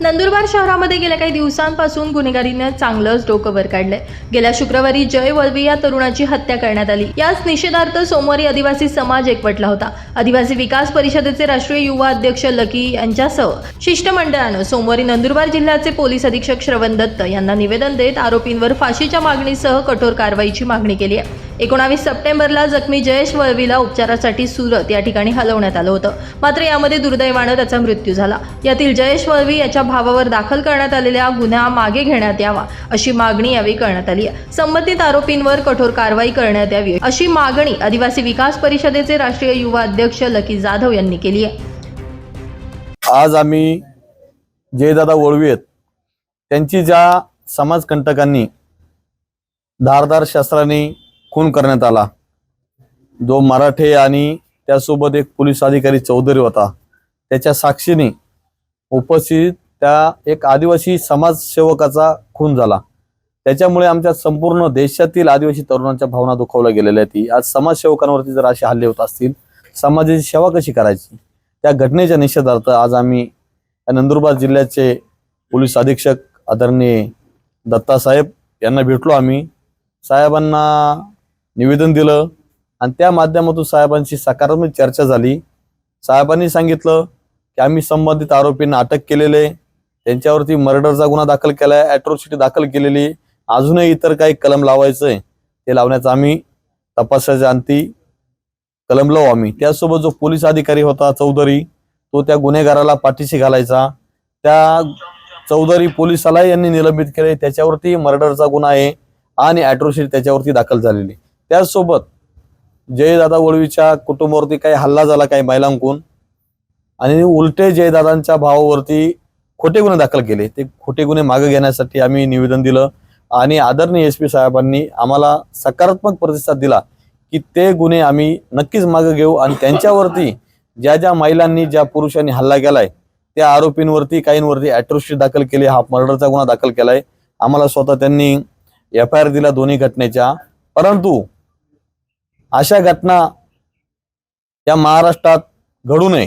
नंदुरबार शहरामध्ये गेल्या काही दिवसांपासून गुन्हेगारीनं चांगलंच डोकं वर काढलंय. गेल्या शुक्रवारी जय वळवी या तरुणाची हत्या करण्यात आली. याच निषेधार्थ सोमवारी आदिवासी समाज एकवटला होता. आदिवासी विकास परिषदेचे राष्ट्रीय युवा अध्यक्ष लकी यांच्यासह शिष्टमंडळानं सोमवारी नंदुरबार जिल्ह्याचे पोलीस अधीक्षक श्रवण दत्त यांना निवेदन देत आरोपींवर फाशीच्या मागणीसह कठोर कारवाईची मागणी केली आहे. एकोणावीस सप्टेंबरला जखमी जयेश वळवीला उपचारासाठी सुरत या ठिकाणी हलवण्यात आलं होतं. मात्र यामध्ये दुर्दैवानं त्याचा मृत्यू झाला. यातील जयेश वळवी याच्या भावावर दाखल करण्यात आलेल्या गुन्हा मागे घेण्यात यावा अशी मागणी यावेळी करण्यात आली आहे. संबंधित आरोपींवर कठोर कारवाई करण्यात यावी अशी मागणी आदिवासी विकास परिषदेचे राष्ट्रीय युवा अध्यक्ष लकी जाधव यांनी केली आहे. आज आम्ही जयदादा वळवी आहेत. त्यांची ज्या समाजकंटकांनी धारदार शस्त्रांनी खून करण्यात आला. जो मराठे आणि त्यासोबत एक पोलीस अधिकारी चौधरी होता. त्याच्या साक्षीने उपस्थित त्या एक आदिवासी समाजसेवकाचा खून झाला. त्याच्यामुळे आमच्या संपूर्ण देशातील आदिवासी तरुणांच्या भावना दुखावल्या गेलेल्या आहेत. आज समाजसेवकांवरती जर असे हल्ले होत असतील समाजाची सेवा कशी करायची? त्या घटनेच्या निषेधार्थ आज आम्ही नंदुरबार जिल्ह्याचे पोलीस अधीक्षक आदरणीय दत्तासाहेब यांना भेटलो आम्ही. साहेबांना निवेदन दिलं. आणि त्या माध्यमातून साहेबांशी सकारात्मक चर्चा झाली. साहेबांनी सांगितलं की आम्ही संबंधित आरोपींना अटक केलेले त्यांच्यावरती मर्डरचा गुन्हा दाखल केलाय अॅट्रॉसिटी दाखल केलेली अजूनही इतर काही कलम लावायचंय ते लावण्याचा आम्ही तपासाच्या अंती कलम लावू आम्ही. त्यासोबत जो पोलीस अधिकारी होता चौधरी तो त्या गुन्हेगाराला पाठीशी घालायचा. त्या चौधरी पोलिसाला यांनी निलंबित केले त्याच्यावरती मर्डरचा गुन्हा आहे आणि अॅट्रॉसिटी त्याच्यावरती दाखल झालेली त्याचसोबत जयदादा वळवीच्या कुटुंबावरती काही हल्ला झाला काही महिलांकून आणि उलटे जयदादांच्या भावावरती खोटे गुन्हे दाखल केले. ते खोटे गुन्हे मागे घेण्यासाठी आम्ही निवेदन दिलं आणि आदरणीय एस पी साहेबांनी आम्हाला सकारात्मक प्रतिसाद दिला की ते गुन्हे आम्ही नक्कीच मागे घेऊ आणि त्यांच्यावरती ज्या ज्या महिलांनी ज्या पुरुषांनी हल्ला केलाय त्या आरोपींवरती काहींवरती अॅट्रोसिटी दाखल केली हा मर्डरचा गुन्हा दाखल केलाय. आम्हाला स्वतः त्यांनी एफ आय आर दिला दोन्ही घटनेच्या. परंतु अशा घटना या महाराष्ट्रात घडू नये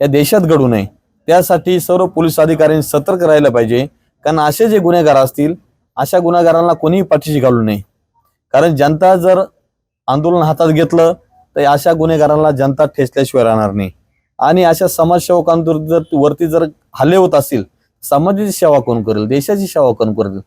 या देशात घडू नये. त्यासाठी सर्व पोलीस अधिकाऱ्यांनी सतर्क राहिलं पाहिजे. कारण असे जे गुन्हेगार असतील अशा गुन्हेगारांना कोणीही पाठीशी घालू नये. कारण जनता जर आंदोलन हातात घेतलं तर अशा गुन्हेगारांना जनता ठेचल्याशिवाय राहणार नाही. आणि अशा समाजसेवकांवर जर वरती जर हल्ले होत असतील समाजाची सेवा कोण करेल देशाची सेवा कोण करेल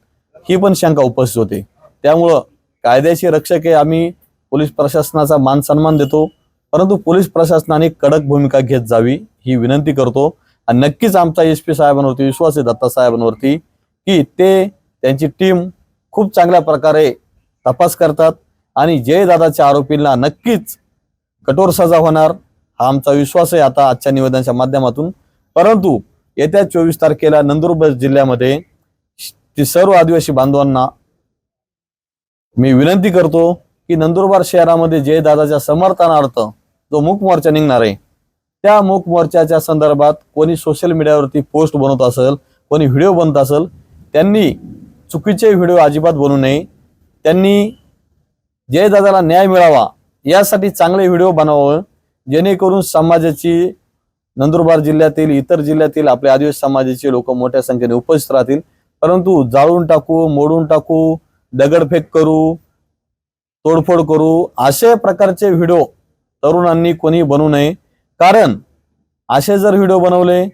ही पण शंका उपस्थित होते. त्यामुळं कायद्याची रक्षक हे आम्ही पोलीस प्रशासनाचा मान सन्मान देतो. परंतु पोलीस प्रशासनाने कडक भूमिका घेत जावी ही विनंती करतो. आणि नक्कीच आमचा एस पी साहेबांवरती विश्वास आहे दत्ता साहेबांवरती की ते त्यांची टीम खूप चांगल्या प्रकारे तपास करतात. आणि जयदादाच्या आरोपींना नक्कीच कठोर सजा होणार हा आमचा विश्वास आहे आता आजच्या निवेदनाच्या माध्यमातून. परंतु येत्या चोवीस तारखेला नंदुरबार जिल्ह्यामध्ये ती सर्व आदिवासी बांधवांना मी विनंती करतो की नंदुरबार शहरामध्ये जयदादाच्या समर्थनार्थ जो मूक मोर्चा निघणार आहे त्या मूक मोर्चाच्या संदर्भात कोणी सोशल मीडियावरती पोस्ट बनवत असेल कोणी व्हिडिओ बनत असेल त्यांनी चुकीचे व्हिडिओ अजिबात बनवू नये. त्यांनी जयदादाला न्याय मिळावा यासाठी चांगले व्हिडिओ बनावं जेणेकरून समाजाची नंदुरबार जिल्ह्यातील इतर जिल्ह्यातील आपल्या आदिवासी समाजाचे लोक मोठ्या संख्येने उपस्थित राहतील. परंतु जाळून टाकू मोडून टाकू दगडफेक करू तोडफोड करू अशा प्रकारचे व्हिडिओ तरुणांनी कोणी बनवू नये. कारण असे जर व्हिडिओ बनवले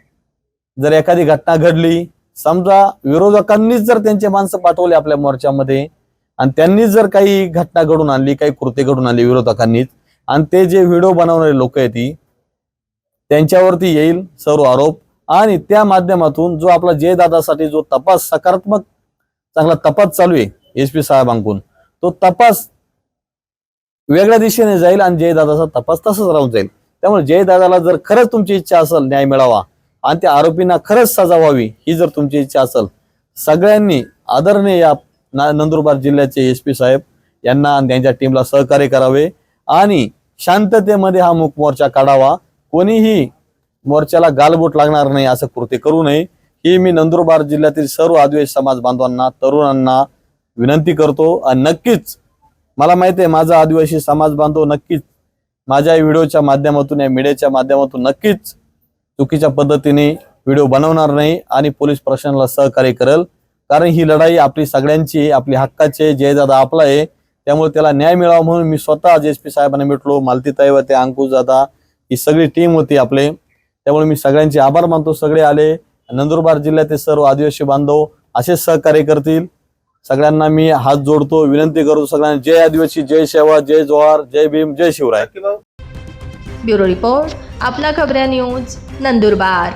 जर एखादी घटना घडली समजा विरोधकांनीच जर त्यांचे माणसं पाठवले आपल्या मोर्चामध्ये आणि त्यांनीच जर काही घटना घडून आणली काही कृत्य घडून आणली विरोधकांनीच आणि ते जे व्हिडिओ बनवणारे लोक आहेत ती त्यांच्यावरती येईल सर्व आरोप. आणि त्या माध्यमातून जो आपला जयदादासाठी जो तपास सकारात्मक चांगला तपास चालू आहे एस पी साहेबांकडून तो तपास वेगळ्या दिशेने जाईल आणि जयदादाचा तपास तसाच राहून जाईल. त्यामुळे जयदादाला जर खरंच तुमची इच्छा असेल न्याय मिळावा आणि त्या आरोपींना खरंच सजा व्हावी ही जर तुमची इच्छा असेल सगळ्यांनी आदरणीय या नंदुरबार जिल्ह्याचे एस पी साहेब यांना आणि त्यांच्या टीमला सहकार्य करावे आणि शांततेमध्ये हा मूक मोर्चा काढावा. कोणीही मोर्चाला गालबोट लागणार नाही असं कृती करू नये. ही मी नंदुरबार जिल्ह्यातील सर्व आदिवासी समाज बांधवांना तरुणांना विनंती करतो आणि नक्कीच मला माहिती आहे माझा आदिवासी समाज बांधव नक्कीच माझ्या व्हिडिओच्या माध्यमातून या मीडियाच्या माध्यमातून नक्कीच चुकीच्या पद्धतीने व्हिडिओ बनवणार नाही आणि पोलीस प्रशासनाला सहकार्य करेल. कारण ही लढाई आपली सगळ्यांची आपली हक्काची आहे जयदादा आपला आहे. त्यामुळे त्याला न्याय मिळावा म्हणून मी स्वतः एस पी साहेबांना भेटलो मालतीताई होते अंकुश दादा ही सगळी टीम होती आपले. त्यामुळे मी सगळ्यांचे आभार मानतो सगळे आले. नंदुरबार जिल्ह्यातील सर्व आदिवासी बांधव असेच सहकार्य करतील. सगळ्यांना मी हात जोडतो विनंती करतो सगळ्यांना. जय आदिवासी जय शेवा जय जोहार जय भीम जय शिवराय. ब्युरो रिपोर्ट आपला खबऱ्या न्यूज नंदुरबार.